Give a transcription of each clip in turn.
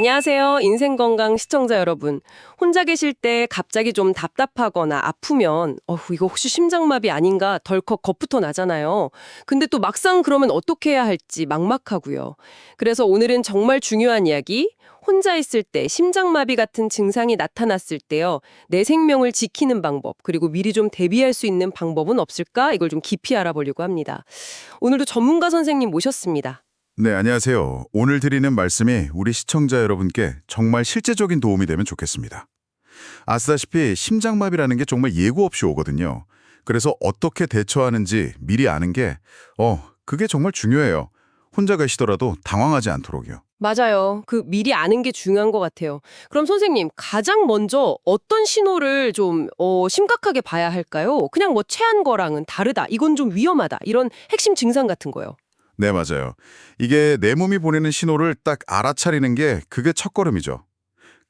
안녕하세요. 인생건강 시청자 여러분. 혼자 계실 때 갑자기 좀 답답하거나 아프면 어후 이거 혹시 심장마비 아닌가 덜컥 겁부터 나잖아요. 근데 또 막상 그러면 어떻게 해야 할지 막막하고요. 그래서 오늘은 정말 중요한 이야기 혼자 있을 때 심장마비 같은 증상이 나타났을 때요. 내 생명을 지키는 방법 그리고 미리 좀 대비할 수 있는 방법은 없을까? 이걸 좀 깊이 알아보려고 합니다. 오늘도 전문가 선생님 모셨습니다. 네, 안녕하세요. 오늘 드리는 말씀이 우리 시청자 여러분께 정말 실제적인 도움이 되면 좋겠습니다. 아시다시피 심장마비라는 게 정말 예고 없이 오거든요. 그래서 어떻게 대처하는지 미리 아는 게, 어, 그게 정말 중요해요. 혼자 가시더라도 당황하지 않도록요. 맞아요. 그 미리 아는 게 중요한 것 같아요. 그럼 선생님, 가장 먼저 어떤 신호를 좀 어, 심각하게 봐야 할까요? 그냥 뭐 체한 거랑은 다르다. 이건 좀 위험하다. 이런 핵심 증상 같은 거요. 네, 맞아요. 이게 내 몸이 보내는 신호를 딱 알아차리는 게 그게 첫걸음이죠.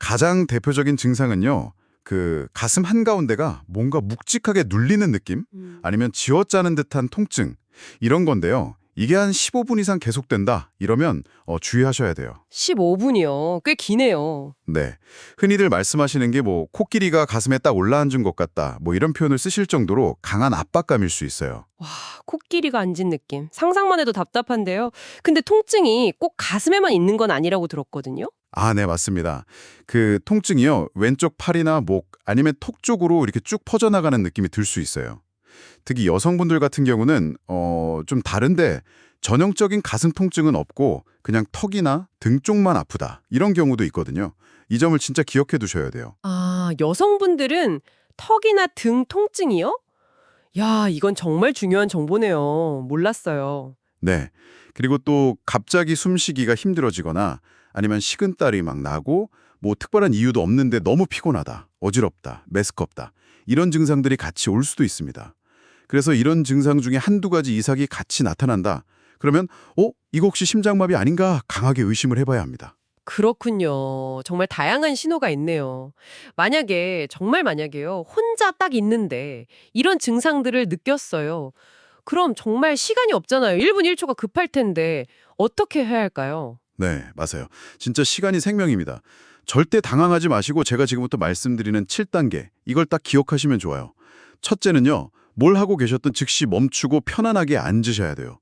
가장 대표적인 증상은요. 그 가슴 한가운데가 뭔가 묵직하게 눌리는 느낌? 아니면 쥐어짜는 듯한 통증 이런 건데요. 이게 한 15분 이상 계속된다 이러면 어, 주의하셔야 돼요. 15분이요. 꽤 기네요. 네, 흔히들 말씀하시는 게 뭐 코끼리가 가슴에 딱 올라앉은 것 같다 뭐 이런 표현을 쓰실 정도로 강한 압박감일 수 있어요. 와, 코끼리가 앉은 느낌. 상상만 해도 답답한데요. 근데 통증이 꼭 가슴에만 있는 건 아니라고 들었거든요. 아, 네, 맞습니다. 그 통증이요 왼쪽 팔이나 목 아니면 턱 쪽으로 이렇게 쭉 퍼져나가는 느낌이 들 수 있어요. 특히 여성분들 같은 경우는 어, 좀 다른데 전형적인 가슴 통증은 없고 그냥 턱이나 등 쪽만 아프다 이런 경우도 있거든요. 이 점을 진짜 기억해 두셔야 돼요. 아, 여성분들은 턱이나 등 통증이요? 야, 이건 정말 중요한 정보네요. 몰랐어요. 네. 그리고 또 갑자기 숨쉬기가 힘들어지거나 아니면 식은땀이 막 나고 뭐 특별한 이유도 없는데 너무 피곤하다, 어지럽다, 메스껍다 이런 증상들이 같이 올 수도 있습니다. 그래서 이런 증상 중에 한두 가지 이상이 같이 나타난다. 그러면 어? 이거 혹시 심장마비 아닌가 강하게 의심을 해봐야 합니다. 그렇군요. 정말 다양한 신호가 있네요. 만약에, 정말 만약에요. 혼자 딱 있는데 이런 증상들을 느꼈어요. 그럼 정말 시간이 없잖아요. 1분 1초가 급할 텐데 어떻게 해야 할까요? 네, 맞아요. 진짜 시간이 생명입니다. 절대 당황하지 마시고 제가 지금부터 말씀드리는 7단계 이걸 딱 기억하시면 좋아요. 첫째는요. 뭘 하고 계셨든 즉시 멈추고 편안하게 앉으셔야 돼요.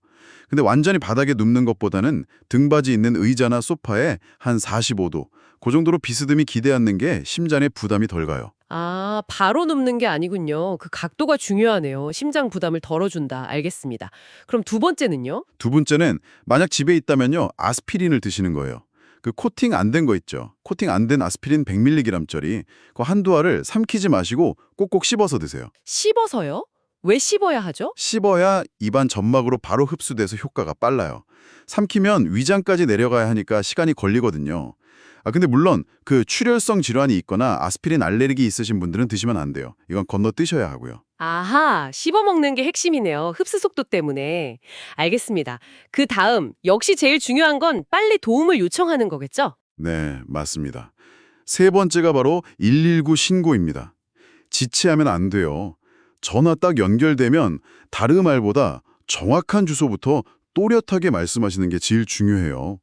근데 완전히 바닥에 눕는 것보다는 등받이 있는 의자나 소파에 한 45도 그 정도로 비스듬히 기대 앉는 게 심장에 부담이 덜 가요. 아, 바로 눕는 게 아니군요. 그 각도가 중요하네요. 심장 부담을 덜어준다. 알겠습니다. 그럼 두 번째는요? 두 번째는 만약 집에 있다면요. 아스피린을 드시는 거예요. 그 코팅 안 된 거 있죠. 코팅 안 된 아스피린 100mg짜리 그 한두 알을 삼키지 마시고 꼭꼭 씹어서 드세요. 씹어서요? 왜 씹어야 하죠? 씹어야 입안 점막으로 바로 흡수돼서 효과가 빨라요. 삼키면 위장까지 내려가야 하니까 시간이 걸리거든요. 아 근데 물론 그 출혈성 질환이 있거나 아스피린 알레르기 있으신 분들은 드시면 안 돼요. 이건 건너뛰셔야 하고요. 아하, 씹어먹는 게 핵심이네요. 흡수 속도 때문에. 알겠습니다. 그 다음, 역시 제일 중요한 건 빨리 도움을 요청하는 거겠죠? 네, 맞습니다. 세 번째가 바로 119 신고입니다. 지체하면 안 돼요. 전화 딱 연결되면 다른 말보다 정확한 주소부터 또렷하게 말씀하시는 게 제일 중요해요.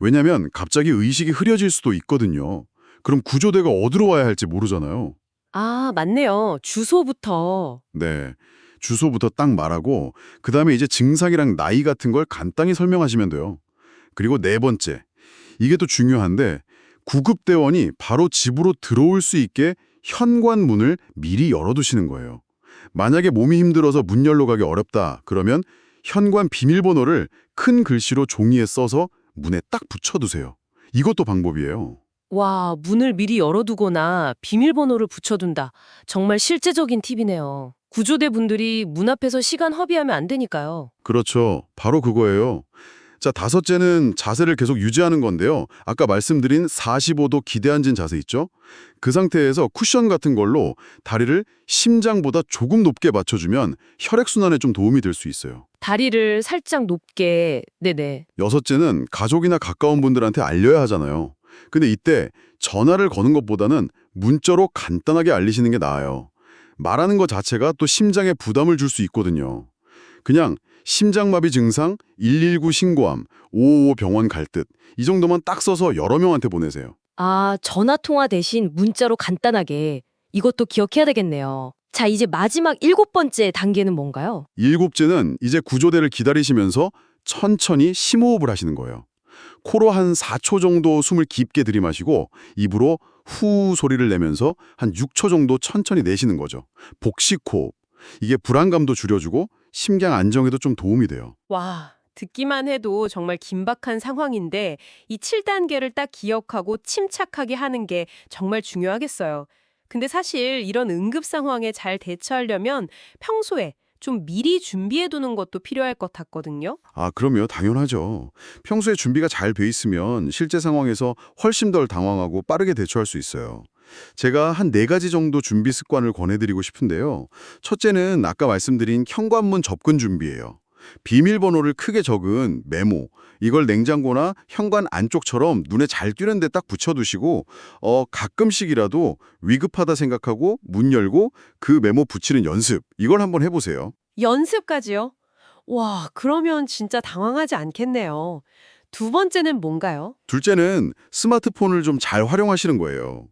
왜냐면 갑자기 의식이 흐려질 수도 있거든요. 그럼 구조대가 어디로 와야 할지 모르잖아요. 아, 맞네요. 주소부터. 네. 주소부터 딱 말하고 그 다음에 이제 증상이랑 나이 같은 걸 간단히 설명하시면 돼요. 그리고 네 번째. 이게 또 중요한데 구급대원이 바로 집으로 들어올 수 있게 현관문을 미리 열어두시는 거예요. 만약에 몸이 힘들어서 문 열러 가기 어렵다 그러면 현관 비밀번호를 큰 글씨로 종이에 써서 문에 딱 붙여두세요. 이것도 방법이에요. 와, 문을 미리 열어두거나 비밀번호를 붙여둔다. 정말 실제적인 팁이네요. 구조대 분들이 문 앞에서 시간 허비하면 안 되니까요. 그렇죠. 바로 그거예요. 자, 다섯째는 자세를 계속 유지하는 건데요. 아까 말씀드린 45도 기대 앉은 자세 있죠? 그 상태에서 쿠션 같은 걸로 다리를 심장보다 조금 높게 맞춰주면 혈액순환에 좀 도움이 될 수 있어요. 다리를 살짝 높게, 네네. 여섯째는 가족이나 가까운 분들한테 알려야 하잖아요. 근데 이때 전화를 거는 것보다는 문자로 간단하게 알리시는 게 나아요. 말하는 것 자체가 또 심장에 부담을 줄 수 있거든요. 그냥 심장마비 증상 119 신고함, 555 병원 갈 듯. 이 정도만 딱 써서 여러 명한테 보내세요. 아, 전화 통화 대신 문자로 간단하게 이것도 기억해야 되겠네요. 자, 이제 마지막 일곱 번째 단계는 뭔가요? 일곱째는 이제 구조대를 기다리시면서 천천히 심호흡을 하시는 거예요. 코로 한 4초 정도 숨을 깊게 들이마시고 입으로 후 소리를 내면서 한 6초 정도 천천히 내쉬는 거죠. 복식 호흡. 이게 불안감도 줄여주고 심장 안정에도 좀 도움이 돼요. 와, 듣기만 해도 정말 긴박한 상황인데 이 7단계를 딱 기억하고 침착하게 하는 게 정말 중요하겠어요. 근데 사실 이런 응급 상황에 잘 대처하려면 평소에 좀 미리 준비해 두는 것도 필요할 것 같거든요. 아, 그럼요. 당연하죠. 평소에 준비가 잘 돼 있으면 실제 상황에서 훨씬 덜 당황하고 빠르게 대처할 수 있어요. 제가 한 네 가지 정도 준비 습관을 권해드리고 싶은데요. 첫째는 아까 말씀드린 현관문 접근 준비예요. 비밀번호를 크게 적은 메모, 이걸 냉장고나 현관 안쪽처럼 눈에 잘 띄는 데 딱 붙여두시고 어, 가끔씩이라도 위급하다 생각하고 문 열고 그 메모 붙이는 연습, 이걸 한번 해보세요. 연습까지요? 와, 그러면 진짜 당황하지 않겠네요. 두 번째는 뭔가요? 둘째는 스마트폰을 좀 잘 활용하시는 거예요.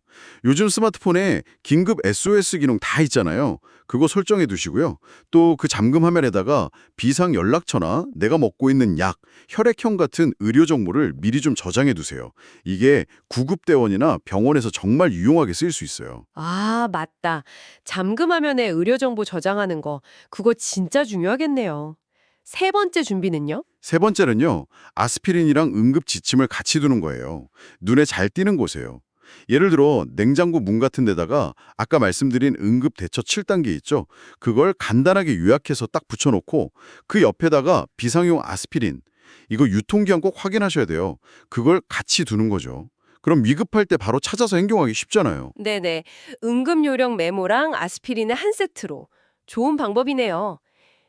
요즘 스마트폰에 긴급 SOS 기능 다 있잖아요. 그거 설정해 두시고요. 또 그 잠금 화면에다가 비상 연락처나 내가 먹고 있는 약, 혈액형 같은 의료 정보를 미리 좀 저장해 두세요. 이게 구급대원이나 병원에서 정말 유용하게 쓰일 수 있어요. 아, 맞다. 잠금 화면에 의료 정보 저장하는 거, 그거 진짜 중요하겠네요. 세 번째 준비는요? 세 번째는요. 아스피린이랑 응급 지침을 같이 두는 거예요. 눈에 잘 띄는 곳에요. 예를 들어 냉장고 문 같은 데다가 아까 말씀드린 응급 대처 7단계 있죠. 그걸 간단하게 요약해서 딱 붙여놓고 그 옆에다가 비상용 아스피린 이거 유통기한 꼭 확인하셔야 돼요. 그걸 같이 두는 거죠. 그럼 위급할 때 바로 찾아서 행동하기 쉽잖아요. 네네. 응급 요령 메모랑 아스피린의 한 세트로. 좋은 방법이네요.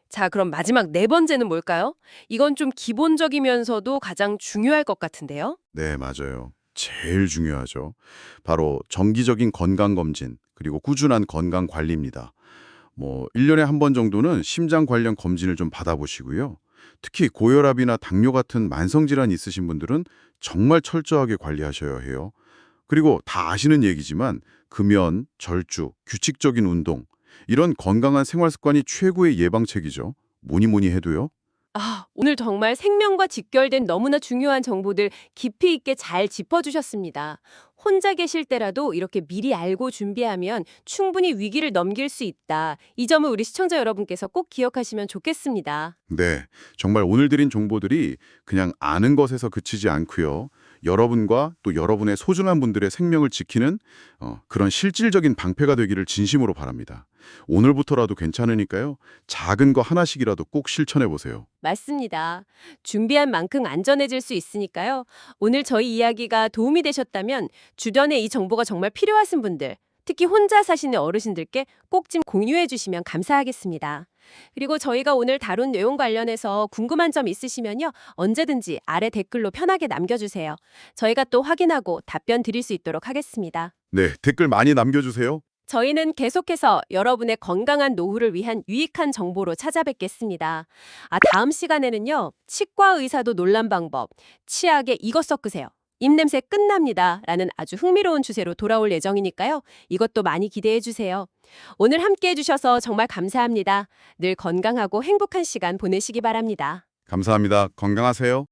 자, 그럼 마지막 네 번째는 뭘까요? 이건 좀 기본적이면서도 가장 중요할 것 같은데요. 네, 맞아요. 제일 중요하죠. 바로 정기적인 건강검진, 그리고 꾸준한 건강관리입니다. 뭐, 1년에 한 번 정도는 심장 관련 검진을 좀 받아보시고요. 특히 고혈압이나 당뇨 같은 만성질환이 있으신 분들은 정말 철저하게 관리하셔야 해요. 그리고 다 아시는 얘기지만 금연, 절주, 규칙적인 운동, 이런 건강한 생활 습관이 최고의 예방책이죠. 뭐니 뭐니 해도요. 아, 오늘 정말 생명과 직결된 너무나 중요한 정보들 깊이 있게 잘 짚어주셨습니다. 혼자 계실 때라도 이렇게 미리 알고 준비하면 충분히 위기를 넘길 수 있다. 이 점을 우리 시청자 여러분께서 꼭 기억하시면 좋겠습니다. 네, 정말 오늘 드린 정보들이 그냥 아는 것에서 그치지 않고요. 여러분과 또 여러분의 소중한 분들의 생명을 지키는 어, 그런 실질적인 방패가 되기를 진심으로 바랍니다. 오늘부터라도 괜찮으니까요. 작은 거 하나씩이라도 꼭 실천해 보세요. 맞습니다. 준비한 만큼 안전해질 수 있으니까요. 오늘 저희 이야기가 도움이 되셨다면 주변에 이 정보가 정말 필요하신 분들, 특히 혼자 사시는 어르신들께 꼭 좀 공유해 주시면 감사하겠습니다. 그리고 저희가 오늘 다룬 내용 관련해서 궁금한 점 있으시면요. 언제든지 아래 댓글로 편하게 남겨주세요. 저희가 또 확인하고 답변 드릴 수 있도록 하겠습니다. 네, 댓글 많이 남겨주세요. 저희는 계속해서 여러분의 건강한 노후를 위한 유익한 정보로 찾아뵙겠습니다. 아, 다음 시간에는요, 치과 의사도 놀란 방법, 치약에 이것 섞으세요. 입냄새 끝납니다. 라는 아주 흥미로운 주제로 돌아올 예정이니까요. 이것도 많이 기대해 주세요. 오늘 함께 해주셔서 정말 감사합니다. 늘 건강하고 행복한 시간 보내시기 바랍니다. 감사합니다. 건강하세요.